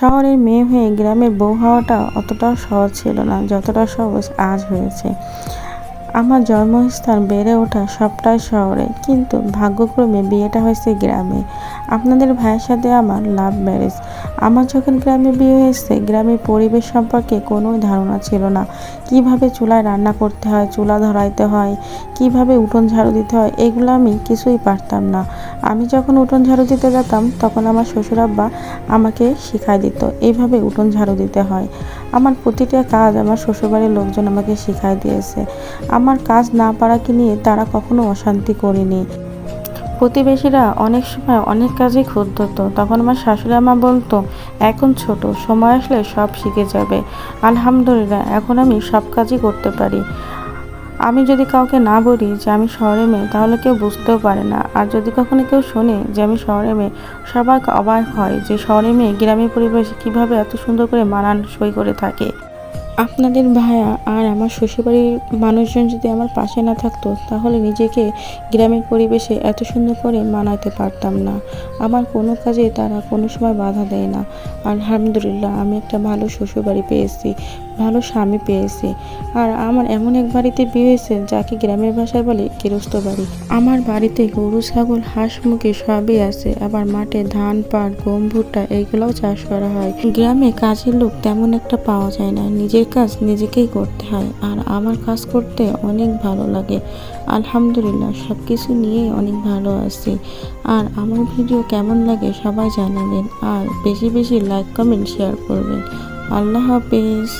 শহরের মেয়ে হয়ে গ্রামের বউ হওয়াটা অতটাও সহজ ছিল না, যতটা সহজ আজ হয়েছে। আমার জন্মস্থান বেড়ে ওঠা সবটাই শহরে, কিন্তু ভাগ্যক্রমে বিয়েটা হয়েছে গ্রামে। আপনাদের ভাইয়ের সাথে আমার লাভ ম্যারেজ আমার যখন গ্রামে বিয়ে হয়েছে, গ্রামের পরিবেশ সম্পর্কে কোনো ধারণা ছিল না। কীভাবে চুলায় রান্না করতে হয়, চুলা ধরাইতে হয়, কীভাবে উঠোন ঝাড়ু দিতে হয়, এগুলো আমি কিছুই পারতাম না। আমি যখন উঠোন ঝাড়ু দিতে যেতাম, তখন আমার শ্বশুরাব্বা আমাকে শিখাই দিত এইভাবে উঠোন ঝাড়ু দিতে হয়। আমার প্রতিটা কাজ আমার শ্বশুরবাড়ির লোকজন আমাকে শিখাই দিয়েছে। আমার কাজ না পারাকে নিয়ে তারা কখনো অশান্তি করেনি। প্রতিবেশীরা অনেক সময় অনেক কাজই খুঁত ধরতো তখন আমার শাশুড়ি আমা বলতো, এখন ছোট, সময় আসলে সব শিখে যাবে। আলহামদুলিল্লাহ, এখন আমি সব কাজই করতে পারি। আমি যদি কাউকে না বলি যে আমি শহরে মেয়ে, তাহলে কেউ বুঝতেও পারে না। আর যদি কখনো কেউ শোনে যে আমি শহরে মেয়ে সবাই অবাক হয় যে শহরে মেয়ে গ্রামের পরিবেশে কীভাবে এত সুন্দর করে মানানসই করে থাকে। আপনাদের ভায়া আর আমার শ্বশুরবাড়ির মানুষজন যদি আমার পাশে না থাকতো, তাহলে নিজেকে গ্রামের পরিবেশে এত সুন্দর করে মানাতে পারতাম না। আমার কোনো কাজে তারা কোনো সময় বাধা দেয় না। আলহামদুলিল্লাহ, আমি একটা ভালো শ্বশুরবাড়ি পেয়েছি। ভালো স্বামী পেয়েছে। আর আমার এমন এক বাড়িতে বিয়ে হয়েছে, যাকে গ্রামের ভাষায় বলে গৃহস্থ বাড়ি। আমার বাড়িতে গরু, ছাগল, হাঁস, মুরগি সবই আছে। আবার মাঠে ধান, পাট, গম, ভুট্টা এইগুলোও চাষ করা হয়। গ্রামে কাজের লোক তেমন একটা পাওয়া যায় না। নিজের কাজ নিজেকেই করতে হয়। আর আমার কাজ করতে অনেক ভালো লাগে। আলহামদুলিল্লাহ সব কিছু নিয়েই অনেক ভালো আছি। আর আমার ভিডিও কেমন লাগে সবাই জানাবেন। আর বেশি বেশি লাইক, কমেন্ট, শেয়ার করবেন। আল্লাহ হাফিজ।